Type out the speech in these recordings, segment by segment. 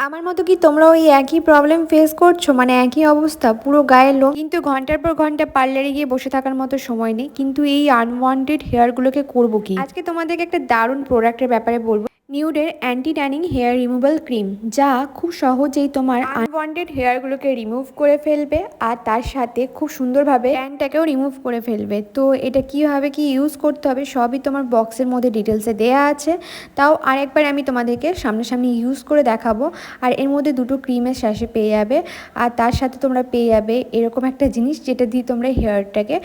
আমার মতো কি তোমরা ওই একই প্রবলেম ফেস করছ? মানে একই অবস্থা, পুরো গায়ের লোক কিন্তু ঘণ্টার পর ঘণ্টা পার্লারে গিয়ে বসে থাকার মতো সময় নেই। কিন্তু এই আনওয়ান্টেড হেয়ারগুলোকে করব কি? আজকে তোমাদেরকে একটা দারুণ প্রোডাক্টের ব্যাপারে বলব। নিউডের anti tanning hair removal cream যা খুব সহজেই তোমার আনওয়ান্টেড হেয়ারগুলোকে রিমুভ করে ফেলবে আর তার সাথে খুব সুন্দরভাবে ট্যানটাকেও রিমুভ করে ফেলবে। তো এটা কীভাবে কি ইউজ করতে হবে সবই তোমার বক্সের মধ্যে ডিটেলসে দেয়া আছে। তাও আরেকবার আমি তোমাদেরকে সামনাসামনি ইউজ করে দেখাবো। আর এর মধ্যে দুটো ক্রিমের শ্যাশে পেয়ে যাবে। আর তার সাথে তোমরা পেয়ে যাবে এরকম একটা জিনিস যেটা দিয়ে তোমরা হেয়ারটাকে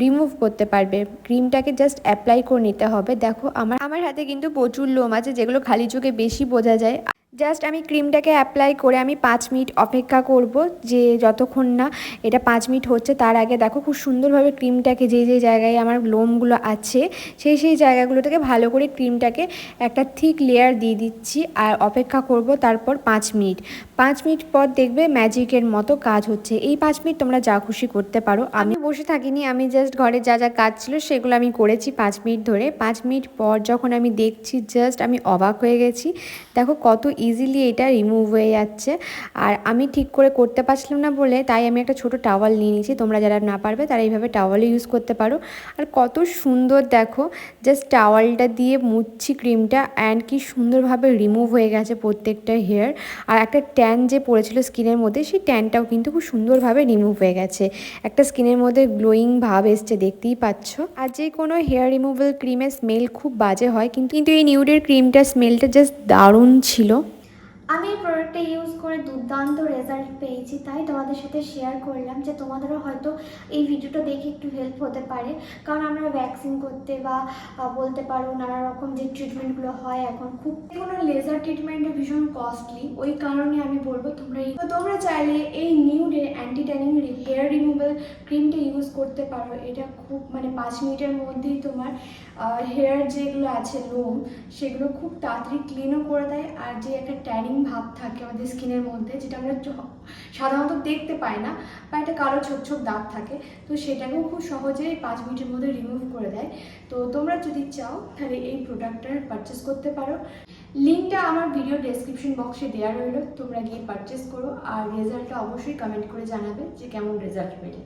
রিমুভ করতে পারবে। ক্রিমটাকে জাস্ট অ্যাপ্লাই করে নিতে হবে। দেখো আমার আমার হাতে কিন্তু প্রচুর লোম আছে যেগুলো খালি চোখে বেশি বোঝা যায়। জাস্ট আমি ক্রিমটাকে অ্যাপ্লাই করে আমি পাঁচ মিনিট অপেক্ষা করব যে যতক্ষণ না এটা পাঁচ মিনিট হচ্ছে, তার আগে দেখো খুব সুন্দরভাবে ক্রিমটাকে যে যে জায়গায় আমার লোমগুলো আছে, সেই সেই জায়গাগুলো থেকে ভালো করে ক্রিমটাকে একটা থিক লেয়ার দিয়ে দিচ্ছি আর অপেক্ষা করব তারপর পাঁচ মিনিট। পাঁচ মিনিট পর দেখবে ম্যাজিকের মতো কাজ হচ্ছে। এই পাঁচ মিনিট তোমরা যা খুশি করতে পারো। আমি বসে থাকিনি, আমি জাস্ট ঘরে যা যা কাজ ছিল সেগুলো আমি করেছি পাঁচ মিনিট ধরে। পাঁচ মিনিট পর যখন আমি দেখছি জাস্ট আমি অবাক হয়ে গেছি। দেখো কত ইজিলি এটা রিমুভ হয়ে যাচ্ছে। আর আমি ঠিক করে করতে পারছিলাম না বলে তাই আমি একটা ছোট টাওয়াল নিয়ে নিয়েছি। তোমরা যারা না পারবে তারা এইভাবে টাওয়ালও ইউজ করতে পারো। আর কত সুন্দর দেখো জাস্ট টাওয়ালটা দিয়ে মুছছি ক্রিমটা অ্যান্ড কি সুন্দরভাবে রিমুভ হয়ে গেছে প্রত্যেকটা হেয়ার আর একটা ট্যান যে পড়েছিল স্কিনের মধ্যে, সেই ট্যানটাও কিন্তু খুব সুন্দরভাবে রিমুভ হয়ে গেছে। একটা স্কিনের মধ্যে গ্লোয়িং ভাব এসছে, দেখতেই পাচ্ছ। আর যে কোনো হেয়ার রিমুভাল ক্রিমের স্মেল খুব বাজে হয়, কিন্তু কিন্তু এই নিউডের ক্রিমটার স্মেলটা জাস্ট দারুণ ছিল। আমি এই প্রোডাক্টটা ইউজ করে দুর্দান্ত রেজাল্ট পেয়েছি, তাই তোমাদের সাথে শেয়ার করলাম যে তোমাদেরও হয়তো এই ভিডিওটা দেখে একটু হেল্প হতে পারে। কারণ আমরা ভ্যাকসিন করতে বা বলতে পারো নানা রকম যে ট্রিটমেন্টগুলো হয় এখন, খুব কোনো লেজার ট্রিটমেন্টও ভীষণ কস্টলি ওই কারণে আমি বলব তোমরা তোমরা চাইলে এই নিউডের অ্যান্টি ট্যানিং হেয়ার রিমুভাল ক্রিমটা ইউজ করতে পারো। এটা খুব মানে পাঁচ মিনিটের মধ্যেই তোমার হেয়ার যেগুলো আছে লোম সেগুলো খুব তাড়াতাড়ি ক্লিনও করে দেয়। আর যে একটা ট্যানিং ভাব থাকে আমাদের স্কিনের মধ্যে, যেটা আমরা সাধারণত দেখতে পাই না, বা একটা কালো ছোপ ছোপ দাগ থাকে, তো সেটাকেও খুব সহজেই পাঁচ মিনিটের মধ্যে রিমুভ করে দেয়। তো তোমরা যদি চাও, তাহলে এই প্রোডাক্টটা পারচেস করতে পারো। লিঙ্কটা আমার ভিডিও ডেসক্রিপশন বক্সে দেওয়া রইল, তোমরা গিয়ে পারচেস করো। আর রেজাল্টটা অবশ্যই কমেন্ট করে জানাবে যে কেমন রেজাল্ট পেলে।